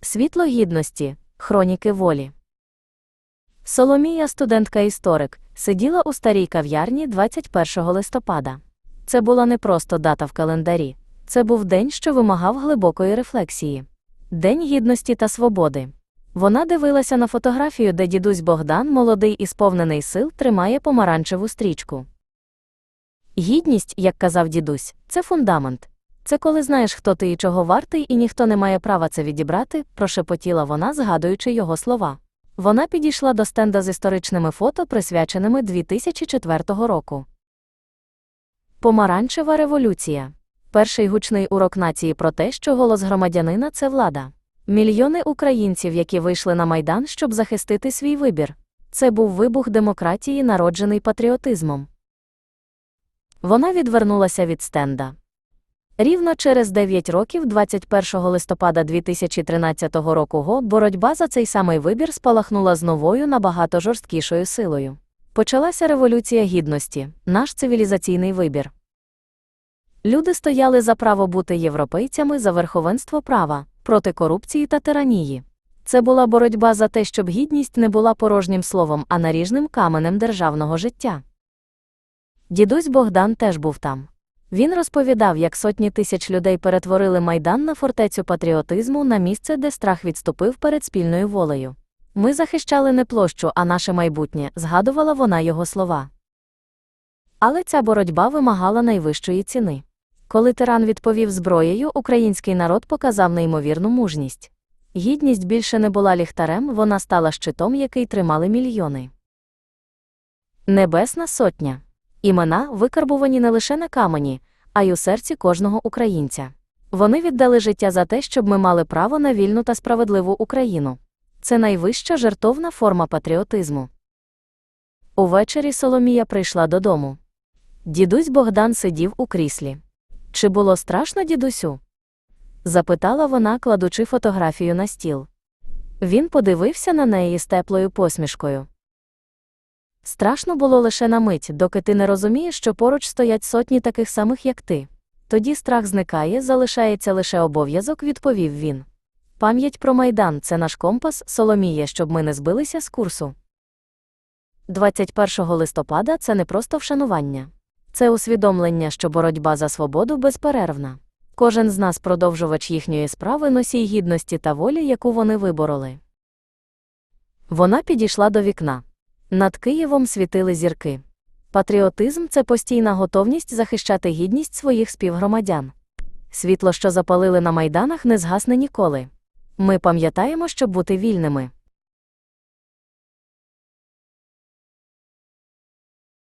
Світло гідності, хроніки волі. Соломія, студентка-історик, сиділа у старій кав'ярні 21 листопада. Це була не просто дата в календарі, це був день, що вимагав глибокої рефлексії. День гідності та свободи. Вона дивилася на фотографію, де дідусь Богдан, молодий і сповнений сил, тримає помаранчеву стрічку. Гідність, як казав дідусь, це фундамент. Це коли знаєш, хто ти і чого вартий, і ніхто не має права це відібрати, прошепотіла вона, згадуючи його слова. Вона підійшла до стенда з історичними фото, присвяченими 2004 року. Помаранчева революція. Перший гучний урок нації про те, що голос громадянина це влада. Мільйони українців, які вийшли на майдан, щоб захистити свій вибір. Це був вибух демократії, народжений патріотизмом. Вона відвернулася від стенда. Рівно через 9 років, 21 листопада 2013 року, боротьба за цей самий вибір спалахнула з новою набагато жорсткішою силою. Почалася революція гідності, наш цивілізаційний вибір. Люди стояли за право бути європейцями за верховенство права, проти корупції та тиранії. Це була боротьба за те, щоб гідність не була порожнім словом, а наріжним каменем державного життя. Дідусь Богдан теж був там. Він розповідав, як сотні тисяч людей перетворили майдан на фортецю патріотизму на місце, де страх відступив перед спільною волею. Ми захищали не площу, а наше майбутнє, згадувала вона його слова. Але ця боротьба вимагала найвищої ціни. Коли тиран відповів зброєю, український народ показав неймовірну мужність. Гідність більше не була ліхтарем, вона стала щитом, який тримали мільйони. Небесна сотня. Імена викарбувані не лише на камені, а й у серці кожного українця. Вони віддали життя за те, щоб ми мали право на вільну та справедливу Україну. Це найвища жертовна форма патріотизму. Увечері Соломія прийшла додому. Дідусь Богдан сидів у кріслі. Чи було страшно, дідусю? запитала вона, кладучи фотографію на стіл. Він подивився на неї з теплою посмішкою. Страшно було лише на мить, доки ти не розумієш, що поруч стоять сотні таких самих, як ти. Тоді страх зникає, залишається лише обов'язок, відповів він. Пам'ять про майдан це наш компас, Соломіє, щоб ми не збилися з курсу. 21 листопада це не просто вшанування. Це усвідомлення, що боротьба за свободу безперервна. Кожен з нас продовжувач їхньої справи носій гідності та волі, яку вони вибороли. Вона підійшла до вікна. Над Києвом світили зірки. Патріотизм це постійна готовність захищати гідність своїх співгромадян. Світло, що запалили на майданах, не згасне ніколи. Ми пам'ятаємо, щоб бути вільними.